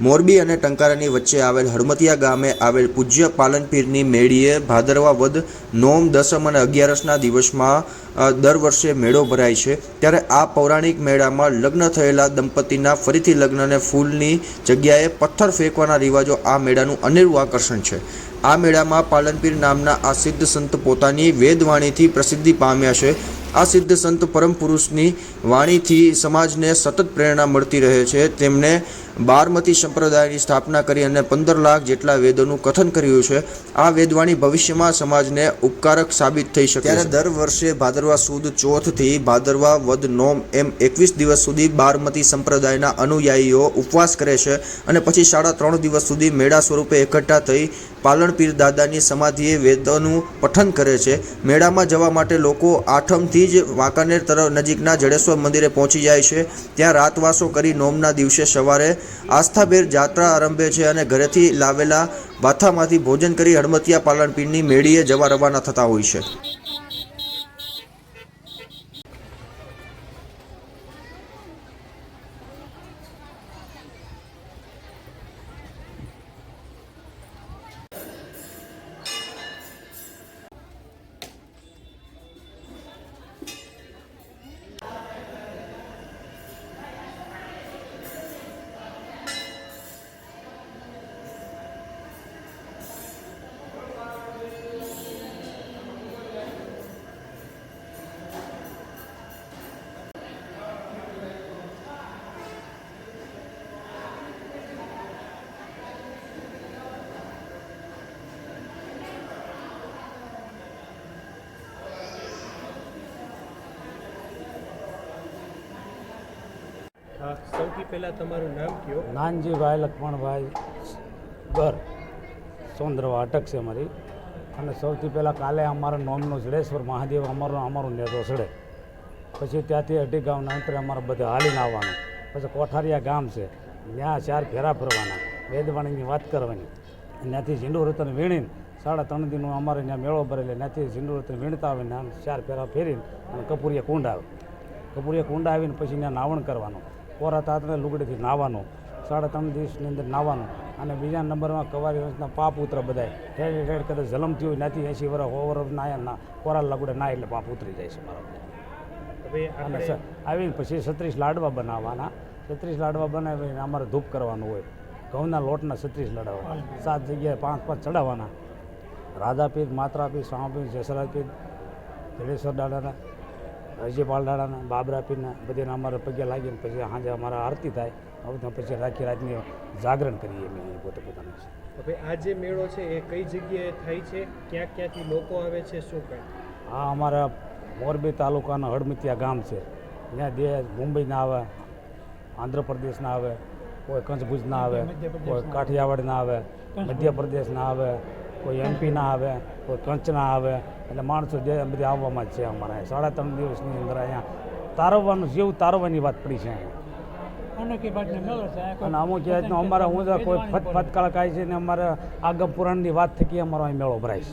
મોરબી અને ટંકારાની વચ્ચે આવેલ હળમતિયા ગામે આવેલ પૂજ્ય પાલનપીરની મેળીએ ભાદરવા વદ નોમ દસમ અને અગિયારસના દિવસમાં દર વર્ષે મેળો ભરાય છે. ત્યારે આ પૌરાણિક મેળામાં લગ્ન થયેલા દંપતીના ફરીથી લગ્નને ફૂલની જગ્યાએ પથ્થર ફેંકવાના રિવાજો આ મેળાનું અનેરું આકર્ષણ છે. આ મેળામાં પાલનપીર નામના આ સિદ્ધ સંત પોતાની વેદવાણીથી પ્રસિદ્ધિ પામ્યા છે. આ સિદ્ધ સંત પરમ પુરુષની વાણીથી સમાજને સતત પ્રેરણા મળતી રહે છે. તેમણે બારમતી સંપ્રદાયની સ્થાપના કરી અને પંદર લાખ જેટલા વેદોનું કથન કર્યું છે. આ વેદવાણી ભવિષ્યમાં સમાજને ઉપકારક સાબિત થઈ શકે ત્યારે દર વર્ષે ભાદરવા સુદ ચોથથી ભાદરવા વદ નોમ એમ એકવીસ દિવસ સુધી બારમતી સંપ્રદાયના અનુયાયીઓ ઉપવાસ કરે છે અને પછી સાડા ત્રણ દિવસ સુધી મેળા સ્વરૂપે એકઠા થઈ પાલણપીર દાદાની સમાધિએ વેદોનું પઠન કરે છે. મેળામાં જવા માટે લોકો આઠમથી જ વાંકાનેર તરફ નજીકના જડેશ્વર મંદિરે પહોંચી જાય છે. ત્યાં રાતવાસો કરી નોમના દિવસે સવારે આસ્થાભેર જાત્રા આરંભે છે અને ઘરેથી લાવેલા બાથામાંથી ભોજન કરી હડમતિયા પાલનપીરની મેળીએ જવા રવાના થતા હોય છે. સૌથી પહેલાં તમારું નામ કયો? નાનજીભાઈ લક્ષ્મણભાઈ ઘર સોંદરવા અટક છે મારી અને સૌથી પહેલાં કાલે અમારા નોમનો જડેશ્વર મહાદેવ અમારો અમારો નેતો ચડે પછી ત્યાંથી અઢી ગામના અંતરે અમારે બધે હાલીને આવવાનું. પછી કોઠારિયા ગામ છે. ત્યાં ચાર ફેરા ફરવાના. વેદવાણીની વાત કરવાની. ત્યાંથી ઝીંડુ રતન વીણીને સાડા ત્રણ દિનનો અમારે ત્યાં મેળો ભરેલો. ત્યાંથી ઝીંડુ રતન વીણતા આવીને આમ ચાર ફેરા ફેરીને અને કપૂરિયા કુંડ આવે. કપૂરિયા કુંડ આવીને પછી ત્યાં નાવણ કરવાનું. કોરા તાતને લુગડીથી નાહવાનું સાડા ત્રણ દિવસની અંદર નાહવાનું અને બીજા નંબરમાં કવારી વંશના પાપ ઉતરે બધાય. ઠેર ઠેર કદાચ જલમ થયું હોય નથી એંસી વર્ષ સો વર્ષ નાયા ના કોરા લગડે ના એટલે પાપ ઉતરી જાય છે મારા અને આવી આવીને પછી છત્રીસ લાડવા બનાવવાના. છત્રીસ લાડવા બનાવીને અમારે ધૂપ કરવાનું હોય. ઘઉંના લોટના છત્રીસ લાડવા સાત જગ્યાએ પાંચ પાંચ ચડાવવાના. રાધાપીર માત્રાપીર સ્વામીપીર જસરાપીર જડેશ્વર દાદાના હજીપાલ દાદાના બાબરા પીરના બધાને અમારે પગે લાગીને પછી સાંજે અમારા આરતી થાય હવે પછી રાખી રાતની જાગરણ કરીએ અમે પોતે પોતાનું હવે આ જે મેળો છે એ કઈ જગ્યાએ થાય છે? ક્યાં ક્યાંથી લોકો આવે છે? શું કંઈ? આ અમારા મોરબી તાલુકાના હળમતિયા ગામ છે. ત્યાં દે મુંબઈના આવે આંધ્રપ્રદેશના આવે કોઈ કંચભુજના આવે કોઈ કાઠિયાવાડના આવે મધ્યપ્રદેશના આવે કોઈ એમપીના આવે કોઈ કંચના આવે એટલે માણસો જે બધી આવવામાં જ છે અમારે. સાડા ત્રણ દિવસની અંદર અહીંયા તારવવાનું જેવું તારવવાની વાત પડી છે અહીંયા. અને અમુક જાતનો અમારે હું કોઈ ફત ફતકાળ કાય છે ને અમારે આગમ પુરાણની વાત થકી અમારો અહીં મેળો ભરાય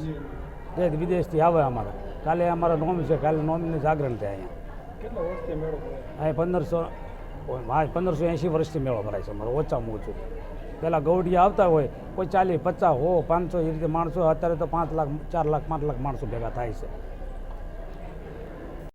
છે. જે વિદેશથી આવે અમારે. કાલે અમારા નોમ છે કાલે નોમીનું જાગરણ થાય અહીંયા. કેટલા વર્ષથી મેળો ભરાય? અહીં પંદરસો પંદરસો એંશી વર્ષથી મેળો ભરાય છે અમારો. ઓછામાં ઓછું. પહેલાં ગૌડિયા આવતા હોય, કોઈ ચાલીસ, પચાસ, હો, પાંચસો, એ રીતે માણસો અત્યારે તો પાંચ લાખ, ચાર લાખ, પાંચ લાખ માણસો ભેગા થાય છે.